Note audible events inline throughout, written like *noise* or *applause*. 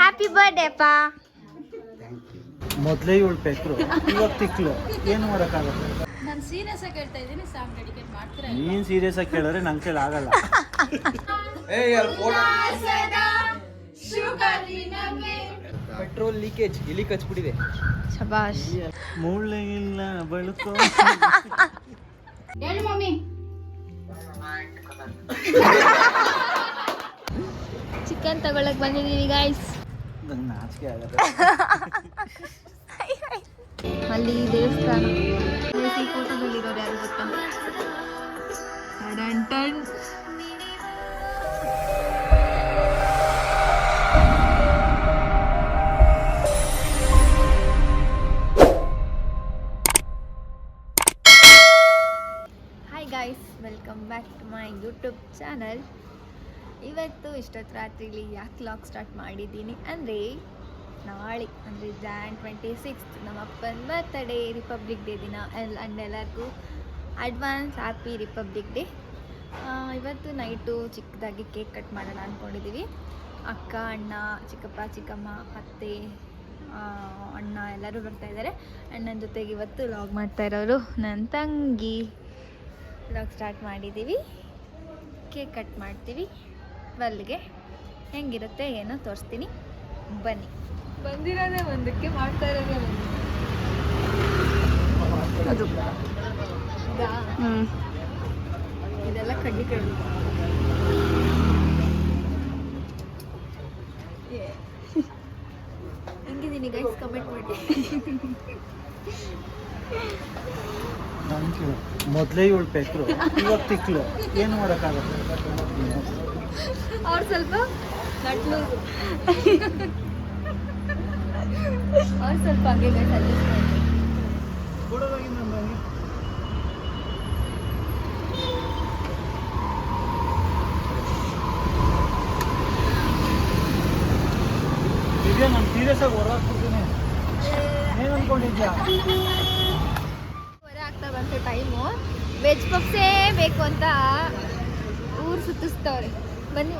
Happy birthday ಪಾ ಮೊದಲೇ ಇವಳು ಪೆಕ್ರು ಇವಾಗ ತಿಕ್ಲು. ಏನು ಮಾಡೋಕ್ಕಾಗಲ್ಲ ನಾನು ಸೀರಿಯಸ್ ಆಗಿ ಹೇಳ್ತಾ ಇದ್ದೀನಿ ಸಾಂಗ್ ಡೆಡಿಕೇಟ್ ಮಾಡ್ತೀರಾ ನೀನು ಸೀರಿಯಸ್ ಆಗಿ ಕೇಳಿದ್ರೆ ನಂಗೆ ಕೈಲಿ ಆಗಲ್ಲ. ಪೆಟ್ರೋಲ್ ಲೀಕೇಜ್ ಇಲ್ಲಿ ಕಚ್ಬಿಟ್ಟಿದೆ. ಶಬಾಷ್. ಮುಳ್ಳಿಲ್ಲ ಬಳುಕೋ ಹೇಳು ಮಮ್ಮಿ. ಚಿಕನ್ ತಗೊಳಕ್ ಬಂದಿದೀವಿ ಗಾಯ್ಸ್ ನಂಗೆ ನಾಚಿಕೆ ಆಗತ್ತೆ ಅಲ್ಲಿ ದೇವಸ್ಥಾನ ಈ ಫೋಟೋದಲ್ಲಿರೋರು ಯಾರು ಗೊತ್ತಾ ಟಡನ್ ton. Hi guys welcome back to my YouTube channel ಇವತ್ತು ಇಷ್ಟೊತ್ತು ರಾತ್ರಿಲಿ ಯಾಕೆ ಲಾಗ್ ಸ್ಟಾರ್ಟ್ ಮಾಡಿದ್ದೀನಿ ಅಂದರೆ ನಾಳೆ, ಅಂದರೆ ಜ್ಯಾನ್ ಟ್ವೆಂಟಿ ಸಿಕ್ಸ್ತ್ ನಮ್ಮ ಅಪ್ಪನ ಬರ್ತಡೇ ರಿಪಬ್ಲಿಕ್ ಡೇ ದಿನ. ಎಲ್ಲ ಅಂಡ್ ಎಲ್ಲರಿಗೂ ಅಡ್ವಾನ್ಸ್ ಹ್ಯಾಪಿ ರಿಪಬ್ಲಿಕ್ ಡೇ ಇವತ್ತು ನೈಟು ಚಿಕ್ಕದಾಗಿ ಕೇಕ್ ಕಟ್ ಮಾಡೋಣ ಅಂದ್ಕೊಂಡಿದ್ದೀವಿ ಅಕ್ಕ, ಅಣ್ಣ, ಚಿಕ್ಕಪ್ಪ, ಚಿಕ್ಕಮ್ಮ, ಅತ್ತೆ ಅಣ್ಣ ಎಲ್ಲರೂ ಬರ್ತಾ ಇದ್ದಾರೆ ಅಣ್ಣನ ಜೊತೆಗೆ ಇವತ್ತು ಲಾಗ್ ಮಾಡ್ತಾ ಇರೋರು ನನ್ನ ತಂಗಿ. ಲಾಗ್ ಸ್ಟಾರ್ಟ್ ಮಾಡಿದ್ದೀವಿ ಕೇಕ್ ಕಟ್ ಮಾಡ್ತೀವಿ. ಬಲ್ಲಿಗೆ ಹೆಂಗಿರುತ್ತೆ ಏನೋ ತೋರಿಸ್ತೀನಿ. ಬನ್ನಿ. ಬಂದಿರೋದೇ ಒಂದಕ್ಕೆ ಮಾಡ್ತಾ ಇರೋದೇ ಒಂದು. ಅದು. ಇದೆಲ್ಲ ಕಡ್ಡಿ ಕಡ್ಡಿ. ಹೆಂಗಿದ್ದೀನಿ ಗೈಸ್ ಕಮೆಂಟ್ ಮಾಡಿ. ನಂಗೆ ಮೊದಲೇ ಇವಳು ಪೆಟ್ರು. ಇವಾಗ ತಿಕ್ಲು. ಏನು ಮಾಡೋಕ್ಕಾಗತ್ತೆ ಅವ್ರು ಸ್ವಲ್ಪ ನಟ್ಲು. ಅವ್ರು ಸ್ವಲ್ಪ ಹಂಗೆ ನಾನು ಸೀರಿಯಸ್ ಆಗಿ ಹೊರಹಾಕ್ಬಿಡ್ತೀನಿ ಏನು ಅನ್ಕೊಂಡಿದ್ಯಾ? ಟೈಮು ವೆಜ್ ಪಪ್ಸೇ ಬೇಕು ಅಂತ ಊರು ಸುತ್ತಿಸ್ತವ್ರೆ. ಬನ್ನಿ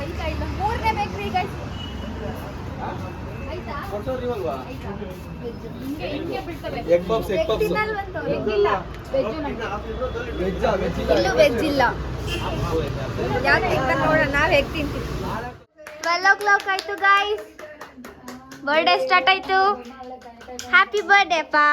ಆಯ್ತಾ ಇಲ್ಲ? ಮೂರನೇ ಬೇಕ್ರಿ ಈಗ ಆಯ್ತಾ? ವೆಜ್ ಹಿಂಗೆ ಹಿಂಗೆ ಬಿಡ್ತವೆ egg puffs egg veg puffs ತಿನ್ನಲ್ವಂತ veg ಇಲ್ಲ. ವೆಜ್ ವೆಜ್ ವೆಜ್ ಇಲ್ಲೂ ವೆಜ್ ಇಲ್ಲ. ಯಾಕೆ ತಿಂತ ನೋಡೋಣ? ನಾವು ಹೇಗೆ ತಿಂತೀವಿ. ಟ್ವೆಲ್ ಓ ಕ್ಲಾಕ್ ಆಯ್ತು ಗಾಯ್ಸ್ ಬರ್ಡೇ ಸ್ಟಾರ್ಟ್ ಆಯ್ತು. ಹ್ಯಾಪಿ ಬರ್ಡೇ ಪಾ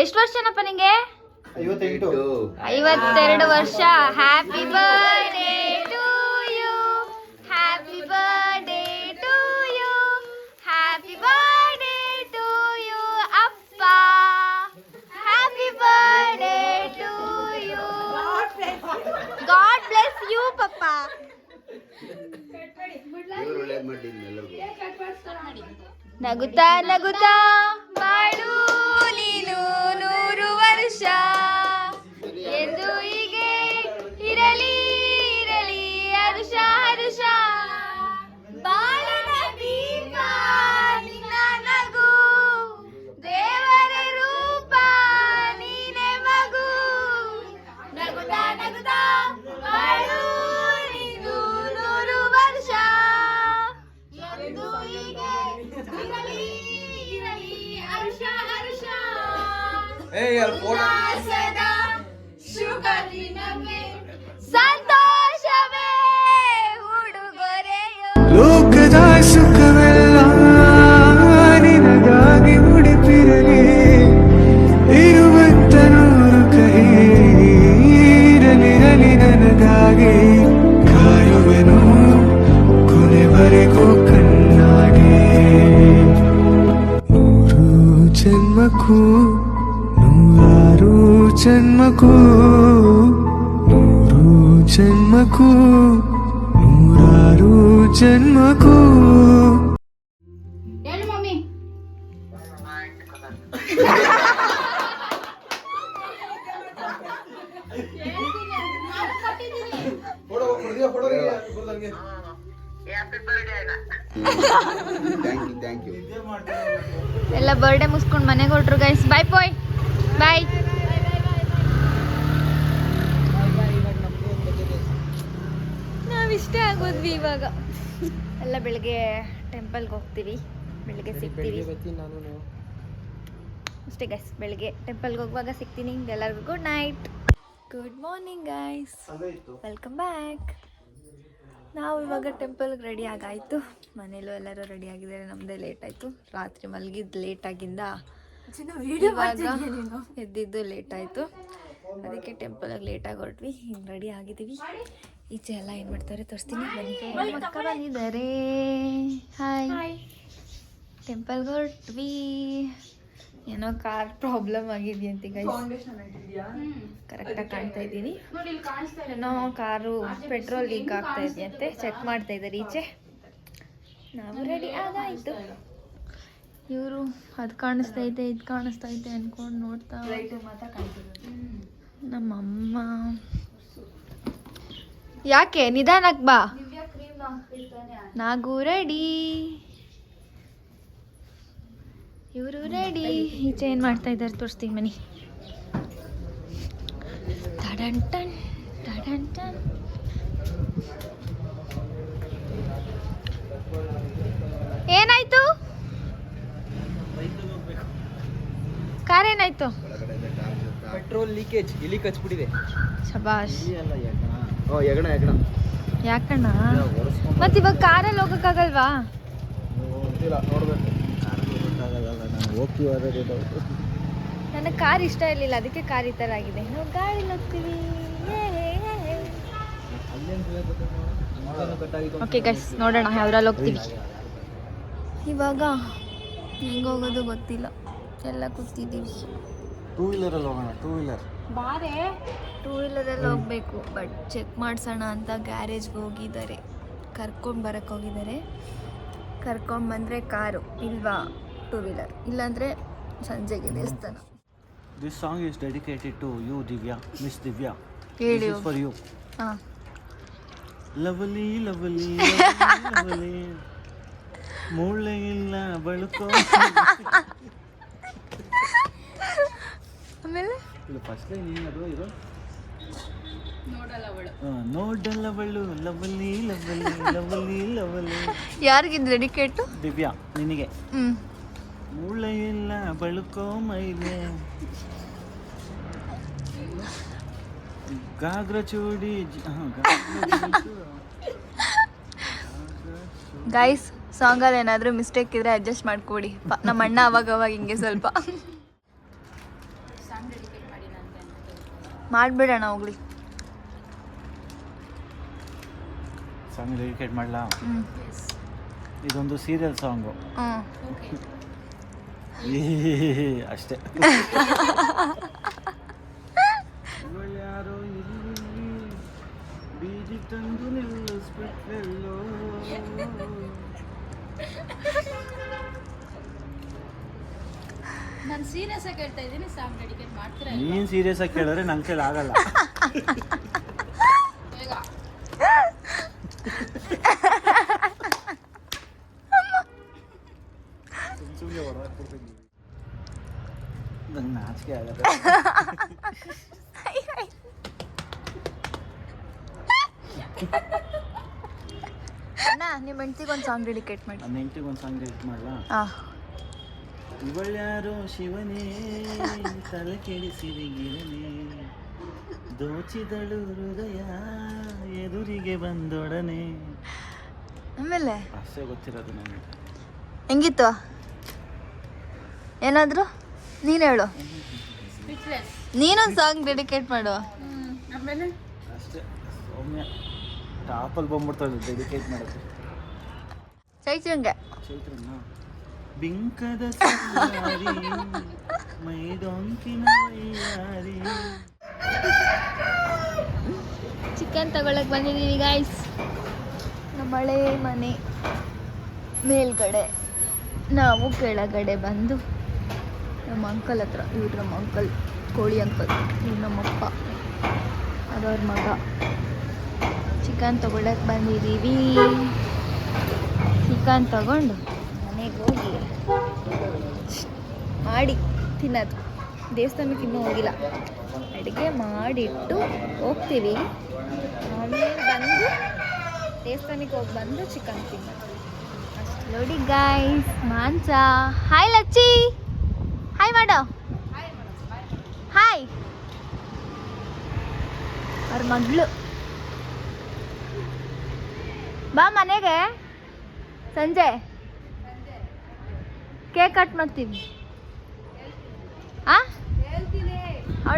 ಎಷ್ಟು ವರ್ಷನಪ್ಪ ನಿಂಗೆ? ಐವತ್ತೆಂಟು. ಐವತ್ತೆರಡು ವರ್ಷ. ಹ್ಯಾಪಿ ಬರ್ಡೇ ಪಪ್ಪ ನಗುತ್ತಾ ನಗುತ್ತಾ ಬಾಳು ನೀನು ನೂರು ವರ್ಷ. ಉಲ್ಲಾಸದ ಶುಭ ದಿನವೇ ಸಂತೋಷವೇ ಉಡುಗೊರೆಯೋ. ಲೋಕದ ಸುಖವೆಲ್ಲ ನಿನಗಾಗಿ ಉಡುತ್ತಿರಲಿ ಇರುವಂತ ನೂರು ಕೈ ಇರಲಿರಲಿ ನನಗಾಗಿ. ಕಾಯುವೆನು ಕೊನೆವರೆಗೂ ಕಣ್ಣಾಗಿ. ನೂರು ಜನ್ಮಕ್ಕೂ ಜನ್ಮಕ್ಕೂ ನೂರು ಜನ್ಮಕ್ಕೂ ನೂರಾರು ಜನ್ಮಕ್ಕೂ ಹೇಳು mummy thank you thank you ನಿದ್ದೆ ಮಾಡ್ತೀನಿ ಎಲ್ಲ ಬರ್ಡೇ ಮುಗಿಸ್ಕೊಂಡು ಮನೆಗೆ ಹೊರಟ್ರು ಗೈಸ್ ಬಾಯ್ ಬಾಯ್ ಬಾಯ್ ನಾವಿಷ್ಟೇ ಆಗೋದ್ವಿ ಇವಾಗ. ಎಲ್ಲ ಬೆಳಗ್ಗೆ ಟೆಂಪಲ್ಗೆ ಹೋಗ್ತೀವಿ. ಬೆಳಗ್ಗೆ ಸಿಗ್ತೀವಿ. ಅಷ್ಟೇ ಗೈಸ್ ಬೆಳಗ್ಗೆ ಟೆಂಪಲ್ಗೆ ಹೋಗುವಾಗ ಸಿಗ್ತೀನಿ ಎಲ್ಲರಿಗೂ good night good morning guys welcome back ನಾವು ಇವಾಗ ಟೆಂಪಲ್ಗೆ ರೆಡಿ ಆಗಾಯಿತು. ಮನೇಲೂ ಎಲ್ಲರೂ ರೆಡಿ ಆಗಿದ್ದಾರೆ ನಮ್ಮದೇ ಲೇಟ್ ಆಯಿತು. ರಾತ್ರಿ ಮಲಗಿದ್ದು ಲೇಟ್ ಆಗಿಂದ ಇವಾಗ ಎದ್ದಿದ್ದು ಲೇಟ್ ಆಯಿತು. ಅದಕ್ಕೆ ಟೆಂಪಲ್ಗೆ ಲೇಟಾಗಿ ಹೊರಟ್ವಿ. ಹಿಂಗೆ ರೆಡಿ ಆಗಿದ್ದೀವಿ. ಈಚೆ ಎಲ್ಲ ಏನು ಮಾಡ್ತಾರೆ? ತೋರಿಸ್ತೀನಿ. ಬನ್ನಿ. ಬಂದಿದ್ದಾರೆ ಹಾಯ್ ಟೆಂಪಲ್ಗೆ ಹೊರಟ್ವಿ ಏನೋ ಕಾರ್ ಪ್ರಾಬ್ಲಮ್ ಆಗಿದೆಯಂತೆ ಗೈಸ್ ಕರೆಕ್ಟಾಗಿ ಕಾಣ್ತಾ ಇದ್ದೀನಿ. ಏನೋ ಕಾರು ಪೆಟ್ರೋಲ್ ಲೀಕ್ ಆಗ್ತಾ ಇದೆಯಂತೆ. ಚೆಕ್ ಮಾಡ್ತಾ ಇದ್ದಾರೆ ಈಚೆ. ನಾವು ರೆಡಿ ಆಗಾಯ್ತು. ಇವರು ಅದು ಕಾಣಿಸ್ತಾ ಐತೆ ಇದು ಕಾಣಿಸ್ತಾ ಐತೆ ಅಂದ್ಕೊಂಡು ನೋಡ್ತಾ ನಮ್ಮಮ್ಮ. ಯಾಕೆ? ನಿಧಾನಕ್ಕೆ ಬಾ. ನಾಗೂ ರೆಡಿ ಇವರು ರೆಡಿ ಈಚೆ ಏನು ಮಾಡ್ತಾ ಇದ್ದಾರೆ ತೋರಿಸ್ತೀನಿ ಮನಿ. ಟಡನ್ ಟನ್ ಟಡನ್ ಟನ್. ಏನಾಯ್ತು? ಕಾರ್ ಏನಾಯ್ತು? ಪೆಟ್ರೋಲ್ ಲೀಕೇಜ್ ಇಲ್ಲಿ ಕಚ್ಬಿಟ್ಟಿದೆ ಶಬಾಷ್ ಯಗಣ ಯಗಣ ಯಾಕಣ್ಣ? ಮತ್ತೆ ಇವಾಗ ಕಾರಲ್ಲಿ ಹೋಗಕ್ಕಾಗಲ್ವಾ? ನನಗೆ ಕಾರ್ ಇಷ್ಟ ಇರಲಿಲ್ಲ ಅದಕ್ಕೆ ಕಾರ್ ಈ ಥರ ಆಗಿದೆ. ನಾವು ಗಾಡಿ ಹೋಗ್ತೀವಿ. ಓಕೆ ಗೈಸ್ ನೋಡೋಣ ಯಾವ್ದ್ರಲ್ಲಿ ಹೋಗ್ತೀವಿ. ಇವಾಗ ಹೆಂಗೆ ಹೋಗೋದು ಗೊತ್ತಿಲ್ಲ. ಎಲ್ಲ ಕೂತಿದ್ದೀವಿ. ಟೂ ವೀಲರಲ್ಲಿ ಹೋಗೋಣ ಟೂ ವೀಲರ್ ಟೂ ವೀಲರಲ್ಲಿ ಹೋಗಬೇಕು ಬಟ್ ಚೆಕ್ ಮಾಡಿಸೋಣ ಅಂತ ಗ್ಯಾರೇಜ್ಗೆ ಹೋಗಿದ್ದಾರೆ. ಕರ್ಕೊಂಡು ಬರೋಕ್ಕೆ ಹೋಗಿದ್ದಾರೆ. ಕರ್ಕೊಂಡು ಬಂದರೆ ಕಾರು ಇಲ್ವಾ? ಟೂ ವೀಲರ್ ಇಲ್ಲಾಂದರೆ ಸಂಜೆಗೆ ದೇವಸ್ಥಾನ. This song is dedicated to you Divya miss Divya ಹೇಳಿ ಫಾರ್ ಯು ಹಾಂ. ಲವಲಿ ಲವಲಿ ಲವಲಿ ಮೂಳೆ ಇಲ್ಲ ಬಳುಕೋ. ಆಮೇಲೆ? ಫಸ್ಟ್ ಲೈನ್ ಏನದು ಇದು? ನೋಡಲ್ಲ ಅವಳು ಆ, ನೋಡಲ್ಲವಳು ಲವಲಿ ಲವಲಿ ಲವಲಿ ಲವಲಿ. ಯಾರಿಗಿದು ಡೆಡಿಕೇಟು ದಿವ್ಯಾ ನಿನಗೆ. ಹ್ಞೂ ಮೂಳೆ ಇಲ್ಲ ಬಳುಕೋ ಮೈಲೆ ಗಾಗ್ರ ಚೂಡಿ. ಗೈಸ್ ಸಾಂಗಲ್ಲಿ ಏನಾದರೂ ಮಿಸ್ಟೇಕ್ ಇದ್ರೆ ಅಡ್ಜಸ್ಟ್ ಮಾಡ್ಕೊಡಿ. ನಮ್ಮ ಅಣ್ಣ ಅವಾಗ ಅವಾಗ ಹಿಂಗೆ ಸ್ವಲ್ಪ ಸಾಂಗ್ ಡೆಡಿಕೇಟ್ ಮಾಡಿ ನನಗೆ ಮಾಡಿಬಿಡೋಣ ಹೋಗ್ಲಿ. ಸಾಂಗ್ ಡೆಡಿಕೇಟ್ ಮಾಡಲಾ? ಇದೊಂದು ಸೀರಿಯಲ್ ಸಾಂಗು *laughs* ಅಷ್ಟೇ *laughs* ಯಾರೋ ಇಲ್ಲಿ ಬೀದಿ ತಂದು ನಿಲ್ಲಿಸ್ಬಿಟ್ರಲ್ಲೋ ನಾನು ಸೀರಿಯಸ್ ಆಗಿ ಹೇಳ್ತಾ ಇದ್ದೀನಿ ಸಾಂಗ್ ಡೆಡಿಕೇಟ್ ಮಾಡ್ತೀರಾ ನೀನ್ ಸೀರಿಯಸ್ ಆಗಿ ಕೇಳಿದ್ರೆ ನಂಗೆ ಕೈಲಿ ಆಗಲ್ಲ. ಬೇಗ. ನಂಗೆ ನಾಚಿಕೆ ಆಗತ್ತೆ. ಅಣ್ಣ ನಿಮ್ಮ ಹೆಂಡ್ತಿಗೆ ಒಂದು ಸಾಂಗ್ ಡೆಡಿಕೇಟ್ ಮಾಡಿ. ನನ್ನ ಹೆಂಡತಿಗೆ ಒಂದು ಸಾಂಗ್ ಡೆಡಿಕೇಟ್ ಮಾಡಲಾ? ಹಾಂ ಇವಳ್ಯಾರೋ ಶಿವನೇ ತಲೆ ಕೆಡಿಸಿದೆ ಗಿರನೇ ದೋಚಿದಳು ಹೃದಯ ಎದುರಿಗೆ ಬಂದೊಡನೆ. ಆಮೇಲೆ? ಅಷ್ಟೇ ಗೊತ್ತಿರೋದು ನನಗೆ. ಹೆಂಗಿತ್ತು? ಏನಾದರೂ? ನೀನು ಹೇಳು. ನೀನೊಂದು ಸಾಂಗ್ ಡೆಡಿಕೇಟ್ ಮಾಡು. ಆಮೇಲೆ? ಅಷ್ಟೇ. ಸೌಮ್ಯ ಟಾಪಲ್ಲಿ ಬಂದ್ಬಿಡ್ತಾಳೆ ಡೆಡಿಕೇಟ್ ಮಾಡೋದು ಚೈತ್ರಂಗೆ. ಚೈತ್ರನ್ನ ಬಿಂಕದ ಮೈದೊಂಕಿನ ಚಿಕನ್ ತಗೊಳಕ್ ಬಂದಿದ್ದೀವಿ ಗಾಯ್ಸ್ ನಮ್ಮ ಹಳೆ ಮನೆ ಮೇಲ್ಗಡೆ. ನಾವು ಕೆಳಗಡೆ ಬಂದು ನಮ್ಮ ಅಂಕಲ್ ಹತ್ರ, ಇವ್ರು ನಮ್ಮ ಅಂಕಲ್ ಕೋಳಿ ಅಂಕಲ್ ಇವ್ರು ನಮ್ಮಪ್ಪ ಅದವ್ರ ಮಗ. ಚಿಕನ್ ತಗೊಳಕ್ ಬಂದಿದ್ದೀವಿ ಚಿಕನ್ ತಗೊಂಡು ಮನೆಗೆ ಹೋಗಿ ಮಾಡಿ ತಿನ್ನೋದು. ದೇವಸ್ಥಾನಕ್ಕೆ ಇನ್ನೂ ಹೋಗಿಲ್ಲ. ಅಡುಗೆ ಮಾಡಿಟ್ಟು ಹೋಗ್ತೀವಿ. ಆಮೇಲೆ ಬಂದು ದೇವಸ್ಥಾನಕ್ಕೆ ಹೋಗಿ ಬಂದು ಚಿಕನ್ ತಿನ್ನೋದು. ನೋಡಿ ಗಾಯ್ಸ್ ಮಾಂಸ. ಹಾಯ್ ಲಚ್ಚಿ. ಹಾಯ್ ಮಾಡೋ. ಹಾಯ್ ಅವ್ರ ಮಗಳು. ಬಾ ಮನೆಗೆ. ಸಂಜೆ. ಕೇಕ್ ಕಟ್ ಮಾಡ್ತೀವಿ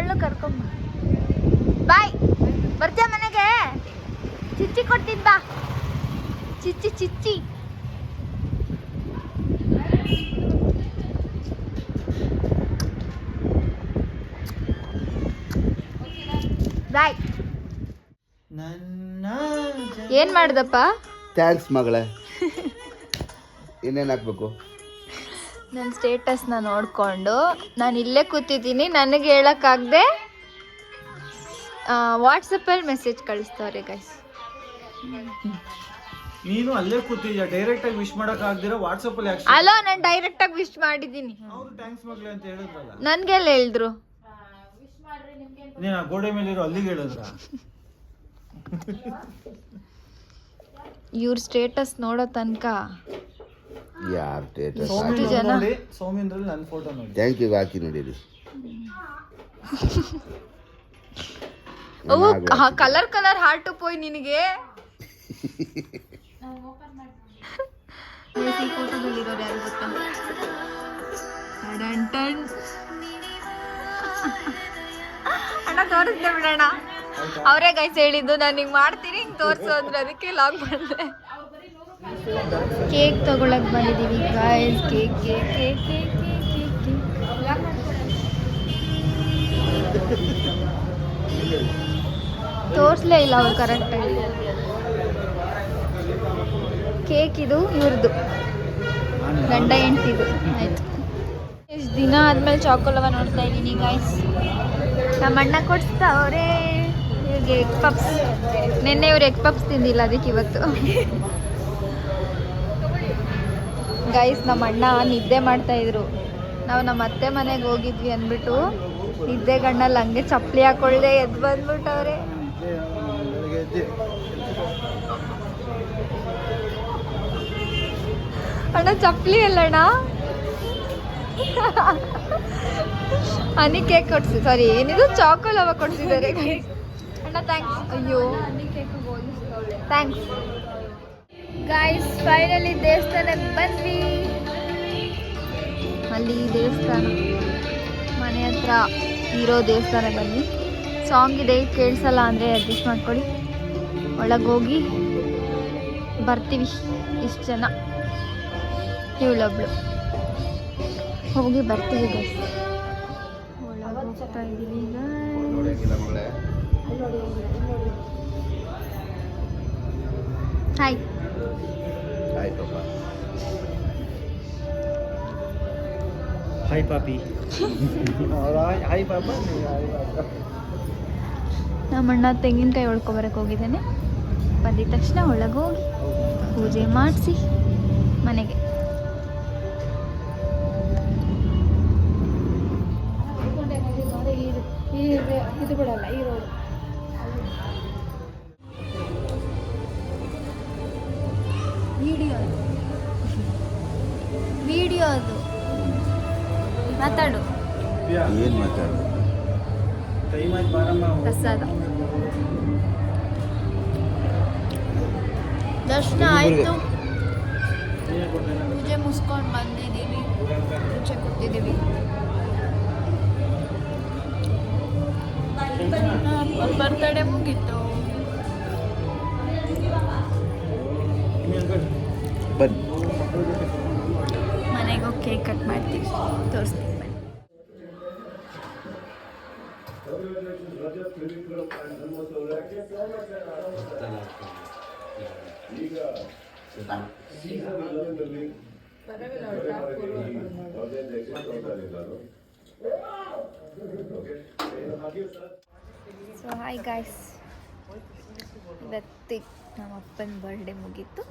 ಅವಳು ಕರ್ಕೊಂಬ ಬಾಯ್. ಬರ್ತೀಯ ಮನೆಗೆ? ಚಿಚ್ಚಿ ಕೊಡ್ತೀನಿ ಬಾ. ಚಿಚ್ಚಿ ಚಿಚ್ಚಿ. ಬಾಯ್. ಏನ್ ಮಾಡ್ದಪ್ಪ? ಥ್ಯಾಂಕ್ಸ್ ಮಗಳೇ. ಇನ್ನೇನ್ ಹಾಕ್ಬೇಕು? ನನ್ನ ಸ್ಟೇಟಸ್ನ ನೋಡಿಕೊಂಡು ನಾನು ಇಲ್ಲೇ ಕೂತಿದ್ದೀನಿ ನನಗೆ ಹೇಳೋಕ್ಕಾಗದೆ? ವಾಟ್ಸಪ್ಪಲ್ಲಿ ಮೆಸೇಜ್ ಕಳಿಸ್ತವ್ರೆ ಗೈಸ್ ನೀನು ಅಲ್ಲೇ ಕೂತಿದ್ಯಾ? ಡೈರೆಕ್ಟ್ ಆಗಿ ವಿಶ್ ಮಾಡಕ್ ಆಗ್ದಿರ ವಾಟ್ಸ್ಆಪ್ ಅಲ್ಲಿ ಅಲೋ ನಾನು ಡೈರೆಕ್ಟಾಗಿ ವಿಶ್ ಮಾಡಿದ್ದೀನಿ. ಅವ್ರು ಥ್ಯಾಂಕ್ಸ್ ಮಗ್ಲೆ ಅಂತ ಹೇಳಿದ್ರಲ್ಲ. ನನ್ಗೆಲ್ಲ ಹೇಳಿದ್ರು. ನೀನು ಗೋಡೆ ಮೇಲೆ ಇರೋ ಅಲ್ಲಿಗೆ ಹೇಳಿದ್ರ ಇವ್ರ ಸ್ಟೇಟಸ್ ನೋಡೋ ತನಕ ಯಾರು ಸ್ಟೇಟಸ್ ಎಷ್ಟು ಜನ? ನೋಡಿ ಸೌಮಿಂದ್ರಲ್ಲಿ ನನ್ನ ಫೋಟೋ ನೋಡಿ. ಥ್ಯಾಂಕ್ ಯು ಹಾಕಿ ನೋಡಿರಿ ಅವು ಕಲರ್ ಕಲರ್ ಹಾರ್ಟ್ ಪೋಯ್ ನಿನಗೆ. ಈ ಫೋಟೋದಲ್ಲಿರೋರು ಯಾರು ಗೊತ್ತಾ? ಟಡನ್ ಟನ್. *laughs* ಅಣ್ಣ ತೋರಿಸ್ದೆ ಅವರೇ ಗೈಸ್ ಹೇಳಿದ್ದು ನಾನು ಹಿಂಗೆ ಮಾಡ್ತೀನಿ ಹಿಂಗೆ ತೋರಿಸು ಅಂದ್ರೆ ಅದಕ್ಕೆ ಲಾಗ್ ಮಾಡಿದೆ ಕೇಕ್ ತಗೊಳಕ್ ಬಂದಿದ್ದೀವಿ guys cake cake cake cake cake cake. ತೋರಿಸ್ಲೇ ಇಲ್ಲ ಅವ್ರು ಕರೆಕ್ಟಾಗಿ ಕೇಕ್ ಇದು ಇವ್ರದ್ದು ಗಂಡ ಹೆಂಡ್ತಿದು. ಆಯ್ತು. ಎಷ್ಟು ದಿನ ಆದಮೇಲೆ ಚಾಕೋಲವ ನೋಡ್ತಾ ಇದ್ದೀನಿ ಗಾಯ್ಸ್ ನಮ್ಮ ಅಣ್ಣ ಕೊಡ್ಸ್ತಾವ್ರೆ ಇವ್ರಿಗೆ ಎಗ್ ಪಪ್ಸ್. ನಿನ್ನೆ ಇವ್ರು ಎಗ್ ಪಪ್ಸ್ ತಿಂದಿಲ್ಲ ಅದಕ್ಕೆ ಇವತ್ತು. ಗೈಸ್ ನಮ್ಮ ಅಣ್ಣ ನಿದ್ದೆ ಮಾಡ್ತಾ ಇದ್ರು. ನಾವು ನಮ್ಮ ಅತ್ತೆ ಮನೆಗೆ ಹೋಗಿದ್ವಿ ಅಂದ್ಬಿಟ್ಟು ನಿದ್ದೆ ಗಣ್ಣಲ್ಲಿ ಹಂಗೆ ಚಪ್ಪಲಿ ಹಾಕೊಳ್ಳದೆ ಎದ್ದು ಬಂದ್ಬಿಟ್ಟವ್ರೆ. ಅಣ್ಣ ಚಪ್ಪಲಿ ಅಲ್ಲಣ್ಣ ಹನಿ ಕೇಕ್ ಕೊಡ್ಸಿ ಸಾರಿ ಏನಿದು? ಚಾಕೋಲವ ಕೊಡ್ಸಿದ್ದಾರೆ. ಅಣ್ಣ ಥ್ಯಾಂಕ್ಸ್ ಅಯ್ಯೋ. ಥ್ಯಾಂಕ್ಸ್ ಗಾಯ್ಸ್ ಫೈನಲಿ ದೇವಸ್ಥಾನಕ್ಕೆ ಬಂದ್ವಿ. ಅಲ್ಲಿ ದೇವಸ್ಥಾನ, ಮನೆ ಹತ್ರ ಇರೋ ದೇವಸ್ಥಾನ ಬನ್ನಿ ಸಾಂಗ್ ಇದೆ, ಕೇಳಿಸಲ್ಲ ಅಂದರೆ ಅಡ್ಜಸ್ಟ್ ಮಾಡ್ಕೊಳ್ಳಿ. ಒಳಗೆ ಹೋಗಿ ಬರ್ತೀವಿ ಇಷ್ಟು ಜನ. ಇವಳೊಬ್ಳು ಹೋಗಿ ಬರ್ತೀವಿ ಗೈಸ್ ಒಳಗೆ ಹೋಗ್ತಾ ಇದ್ದೀವಿ guys. ನೋಡಂಗಿಲ್ಲ ಮಗಳೇ ಹಾಯ್ ಆಯ್ತಪ್ಪ ಹಾಯ್ ಪಾಪಿ ಹಾಯ್ ಪಾಪ ನಮ್ಮಣ್ಣ ತೆಂಗಿನಕಾಯಿ ಹೊಡ್ಕೊಬರಕ್ಕೆ ಹೋಗಿದ್ದಾನೆ. ಬಂದಿದ ತಕ್ಷಣ ಒಳಗೆ ಹೋಗಿ ಪೂಜೆ ಮಾಡಿಸಿ ಮನೆಗೆ. ವಿಡಿಯೋ ಅದು. ಮಾತಾಡು. ಏನು ಮಾತಾಡು? ಪ್ರಸಾದ. ದರ್ಶನ ಆಯಿತು. ಪೂಜೆ ಮುಗಿಸ್ಕೊಂಡು ಬಂದಿದ್ದೀವಿ. ಪೂಜೆ ಕೊಟ್ಟಿದ್ದೀವಿ. ಬರ್ತಡೇ ಮುಗೀತು. ಬನ್ನಿ. ಮನೆಗೆ ಕೇಕ್ ಕಟ್ ಮಾಡ್ತೀವಿ. ತೋರಿಸ್ತೀವಿ ಸೊ ಹಾಯ್ ಗಾಯ್ಸ್ ಇವತ್ತಿಗೆ ನಮ್ಮ ಅಪ್ಪನ ಬರ್ಡೇ ಮುಗೀತು.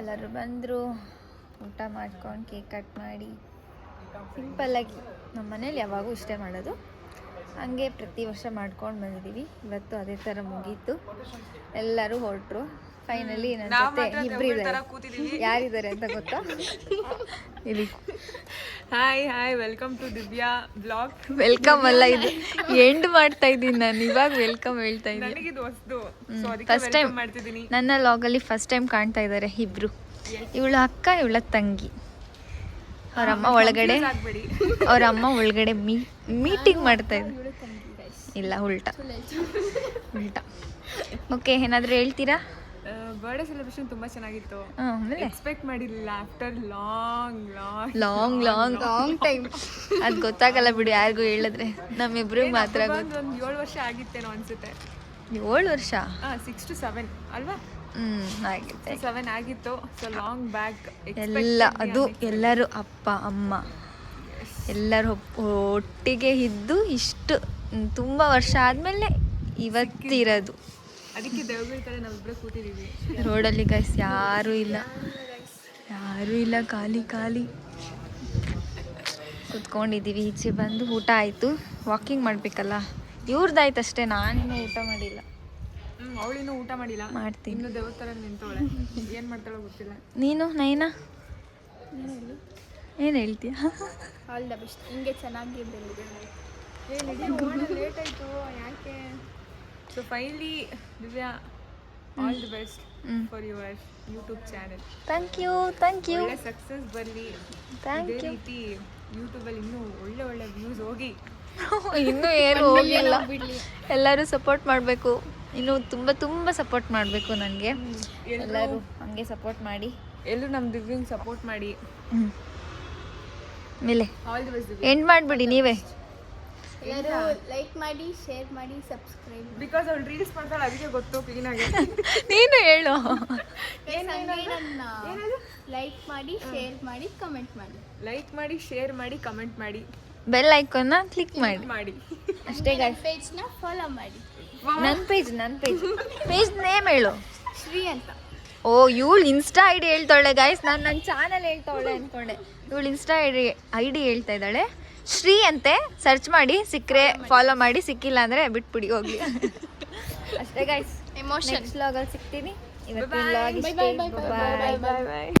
ಎಲ್ಲರೂ ಬಂದರು. ಊಟ ಮಾಡ್ಕೊಂಡು ಕೇಕ್ ಕಟ್ ಮಾಡಿ. ಸಿಂಪಲ್ಲಾಗಿ ನಮ್ಮ ಮನೇಲಿ ಯಾವಾಗೂ ಇಷ್ಟೇ ಮಾಡೋದು. ಹಂಗೆ ಪ್ರತಿ ವರ್ಷ ಮಾಡ್ಕೊಂಡು ಬಂದಿದ್ದೀವಿ ಇವತ್ತು ಅದೇ ಥರ ಮುಗೀತು. ಎಲ್ಲರೂ ಹೊರಟ್ರು. ಫೈನಲಿ ನನ್ನ ಜೊತೆ ಇಬ್ರು ಇದ್ದಾರೆ. ಯಾರಿದ್ದಾರೆ ಅಂತ ಗೊತ್ತಾ? ಇಲ್ಲಿ hi hi welcome to Divya blog welcome ಅಲ್ಲ ಇದು ಎಂಡ್ ಮಾಡ್ತಾ ಇದ್ದೀನಿ ನಾನು ಇವಾಗ ವೆಲ್ಕಮ್ ಹೇಳ್ತಾ ಇದ್ದೀನಿ. ಫಸ್ಟ್ ಟೈಮ್ ಮಾಡ್ತಿದ್ದೀನಿ. ನನ್ನ ಲಾಗಲ್ಲಿ ಫಸ್ಟ್ ಟೈಮ್ ಕಾಣ್ತಾ ಇದ್ದಾರೆ ಇಬ್ರು. ಇವಳ ಅಕ್ಕ ಇವಳ ತಂಗಿ. ಅವ್ರ ಅಮ್ಮ ಒಳಗಡೆ ಅವರ ಅವ್ರ ಅಮ್ಮ ಒಳಗಡೆ ಮೀ ಮೀಟಿಂಗ್ ಮಾಡ್ತಾ ಇದ್ರು ಇಲ್ಲ ಉಲ್ಟಾ. ಉಲ್ಟಾ. ಓಕೆ ಏನಾದರೂ ಹೇಳ್ತೀರಾ? ಬರ್ಡೇ ಸೆಲೆಬ್ರೇಷನ್ ತುಂಬಾ ಚೆನ್ನಾಗಿತ್ತು. ಎಕ್ಸ್ಪೆಕ್ಟ್ ಮಾಡಿರಲಿಲ್ಲ. After long long long long long time ಅದು ಗೊತ್ತಾಗಲ್ಲ ಬಿಡಿ ಯಾರಿಗೂ ಹೇಳಿದ್ರೆ. ನಮ್ಮಿಬ್ರು ಮಾತ್ರ ಒಂದು ಏಳು ವರ್ಷ ಆಗಿತ್ತೇನೋ ಅನ್ಸುತ್ತೆ. ಏಳು ವರ್ಷ? ಸಿಕ್ಸ್ ಟು ಸೆವೆನ್ ಅಲ್ವಾ? ಸೆವೆನ್ ಆಗಿತ್ತು. ಸೊ ಲಾಂಗ್ ಬ್ಯಾಕ್ ಎಲ್ಲ ಅದು ಎಲ್ಲರೂ ಅಪ್ಪ ಅಮ್ಮ. ಎಲ್ಲರೂ ಒಟ್ಟಿಗೆ ಇದ್ದು ಇಷ್ಟು ತುಂಬ ವರ್ಷ ಆದಮೇಲೆ ಇವತ್ತಿರೋದು. ಅದಕ್ಕೆ ದೇವ್ಗಳ ತರ ನಾವಿಬ್ರೆ ಕೂತಿದೀವಿ. ರೋಡಲ್ಲಿ ಗೈಸ್ ಯಾರೂ ಇಲ್ಲ. ಯಾರು ಇಲ್ಲ ಖಾಲಿ ಖಾಲಿ. ಕುತ್ಕೊಂಡಿದ್ದೀವಿ ಈಚೆ ಬಂದು ಊಟ ಆಯಿತು. ವಾಕಿಂಗ್ ಮಾಡಬೇಕಲ್ಲ. ಇವ್ರದ್ದಾಯ್ತು ಅಷ್ಟೇ ನಾನಿನ್ನೂ ಊಟ ಮಾಡಿಲ್ಲ. ಅವಳಿನ್ನೂ ಊಟ ಮಾಡಿಲ್ಲ. ಮಾಡ್ತೀನಿ. ಇನ್ನು ದೇವ್ರ ಥರ ನಿಂತವಳೆ. ಏನ್ ಮಾಡ್ತಾಳೋ ಗೊತ್ತಿಲ್ಲ. ನೀನು ನೈನಾ? ಏನು ಹೇಳ್ತೀಯ? ಆಲ್ ದ ಬೆಸ್ಟ್ ಹಿಂಗೆ ಚೆನ್ನಾಗಿ ಬೆಳೆದಿದೆ ಲೇಟ್ ಆಯ್ತು. ಯಾಕೆ? So finally Divya all the best. For your YouTube channel thank you thank you ಒಳ್ಳೆ ಸಕ್ಸಸ್ ಬರಲಿ. ಥ್ಯಾಂಕ್ ಯು ರೀತಿ ಯೂಟ್ಯೂಬಲ್ಲಿ ಇನ್ನೂ ಒಳ್ಳೆ ಒಳ್ಳೆ ವ್ಯೂಸ್ ಹೋಗಿ. *laughs* ಇನ್ನೂ ಏನು *laughs* ಹೋಗಿಲ್ಲ ಎಲ್ಲರೂ ಸಪೋರ್ಟ್ ಮಾಡಬೇಕು. ಇನ್ನು ತುಂಬ ತುಂಬ ಸಪೋರ್ಟ್ ಮಾಡಬೇಕು ನನಗೆ ಎಲ್ಲರೂ ಹಂಗೆ ಸಪೋರ್ಟ್ ಮಾಡಿ. ಎಲ್ಲರೂ ನಮ್ಮ ದಿವ್ಯಂಗೆ ಸಪೋರ್ಟ್ ಮಾಡಿ. ಮೇಲೆ ಆಲ್ ದಿ ಬೆಸ್ಟ್ ಎಂಡ್ ಮಾಡಿಬಿಡಿ ನೀವೇ. ಎಲ್ಲರೂ ಲೈಕ್ ಮಾಡಿ ಶೇರ್ ಮಾಡಿ ಸಬ್ಸ್ಕ್ರೈಬ್ ಬಿಕಾಸ್ ಅವ್ಳು ರೀಲ್ಸ್ ಮಾಡ್ತಾಳೆ ಅದಕ್ಕೆ ಗೊತ್ತು ಕ್ಲೀನಾಗಿ *laughs* ನೀನು ಹೇಳು. ಲೈಕ್ ಮಾಡಿ ಶೇರ್ ಮಾಡಿ ಕಮೆಂಟ್ ಮಾಡಿ. ಲೈಕ್ ಮಾಡಿ ಶೇರ್ ಮಾಡಿ ಕಮೆಂಟ್ ಮಾಡಿ. ಬೆಲ್ ಐಕಾನ್ನ ಕ್ಲಿಕ್ ಮಾಡಿ. ಮಾಡಿ. ಅಷ್ಟೇ ಗಾಯ್ಸ್ ಪೇಜ್ನ ಫಾಲೋ ಮಾಡಿ. ನನ್ನ ಪೇಜ್ ನನ್ನ ಪೇಜ್ ಪೇಜ್ ನೇಮ್ ಹೇಳು. ಶ್ರೀ ಅಂತ. ಓ ಇವಳು ಇನ್ಸ್ಟಾ ಐ ಡಿ ಹೇಳ್ತಾಳೆ ಗಾಯ್ಸ್ ನಾನು ನನ್ನ ಚಾನಲ್ ಹೇಳ್ತಾವಳೆ ಅಂದ್ಕೊಂಡೆ ಇವಳು Insta I D I D ಹೇಳ್ತಾ ಇದ್ದಾಳೆ. ಶ್ರೀ ಅಂತೆ ಸರ್ಚ್ ಮಾಡಿ ಸಿಕ್ಕರೆ ಫಾಲೋ ಮಾಡಿ ಸಿಕ್ಕಿಲ್ಲ ಅಂದರೆ ಬಿಟ್ಬಿಡಿ ಹೋಗ್ಲಿ. ಅಷ್ಟೇ ಗಾಯ್ಸ್ ಎಮೋಷನ್ ನೆಕ್ಸ್ಟ್ ಲಾಗಲ್ಲಿ ಸಿಗ್ತೀನಿ. ಇವತ್ತಿನ ಇಷ್ಟೇ. ಬಾಯ್ ಬಾಯ್